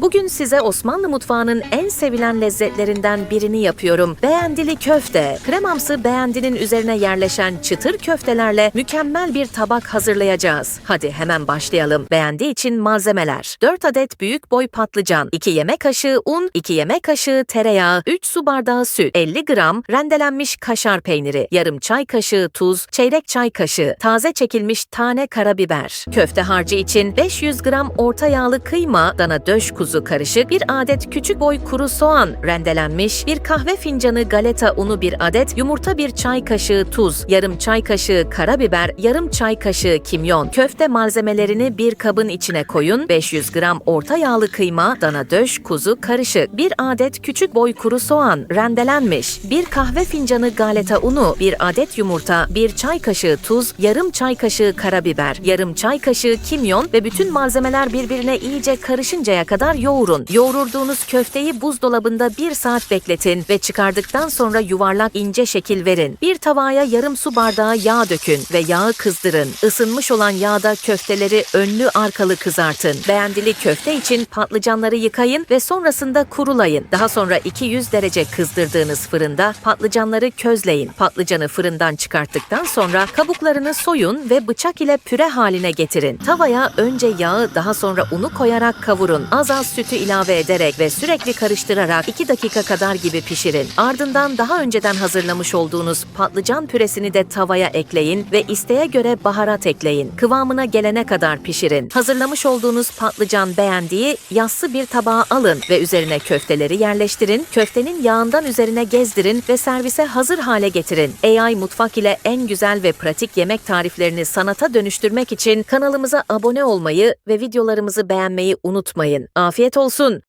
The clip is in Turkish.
Bugün size Osmanlı mutfağının en sevilen lezzetlerinden birini yapıyorum. Beğendili köfte. Kremamsı beğendinin üzerine yerleşen çıtır köftelerle mükemmel bir tabak hazırlayacağız. Hadi hemen başlayalım. Beğendi için malzemeler. 4 adet büyük boy patlıcan, 2 yemek kaşığı un, 2 yemek kaşığı tereyağı, 3 su bardağı süt, 50 gram rendelenmiş kaşar peyniri, yarım çay kaşığı tuz, çeyrek çay kaşığı taze çekilmiş tane karabiber. Köfte harcı için 500 gram orta yağlı kıyma, dana döş kuzu karışık, bir adet küçük boy kuru soğan rendelenmiş, bir kahve fincanı galeta unu bir adet, yumurta bir çay kaşığı tuz, yarım çay kaşığı karabiber, yarım çay kaşığı kimyon. Köfte malzemelerini bir kabın içine koyun. 500 gram orta yağlı kıyma, dana döş kuzu karışık, bir adet küçük boy kuru soğan rendelenmiş, bir kahve fincanı galeta unu, bir adet yumurta, bir çay kaşığı tuz, yarım çay kaşığı karabiber, yarım çay kaşığı kimyon ve bütün malzemeler birbirine iyice karışıncaya kadar yoğurun. Yoğurduğunuz köfteyi buzdolabında bir saat bekletin ve çıkardıktan sonra yuvarlak ince şekil verin. Bir tavaya yarım su bardağı yağ dökün ve yağı kızdırın. Isınmış olan yağda köfteleri önlü arkalı kızartın. Beğendili köfte için patlıcanları yıkayın ve sonrasında kurulayın. Daha sonra 200 derece kızdırdığınız fırında patlıcanları közleyin. Patlıcanı fırından çıkarttıktan sonra kabuklarını soyun ve bıçak ile püre haline getirin. Tavaya önce yağı daha sonra unu koyarak kavurun. Az az sütü ilave ederek ve sürekli karıştırarak 2 dakika kadar gibi pişirin. Ardından daha önceden hazırlamış olduğunuz patlıcan püresini de tavaya ekleyin ve isteğe göre baharat ekleyin. Kıvamına gelene kadar pişirin. Hazırlamış olduğunuz patlıcan beğendiği yassı bir tabağa alın ve üzerine köfteleri yerleştirin. Köftenin yağından üzerine gezdirin ve servise hazır hale getirin. AI Mutfak ile en güzel ve pratik yemek tariflerini sanata dönüştürmek için kanalımıza abone olmayı ve videolarımızı beğenmeyi unutmayın. Afiyet olsun.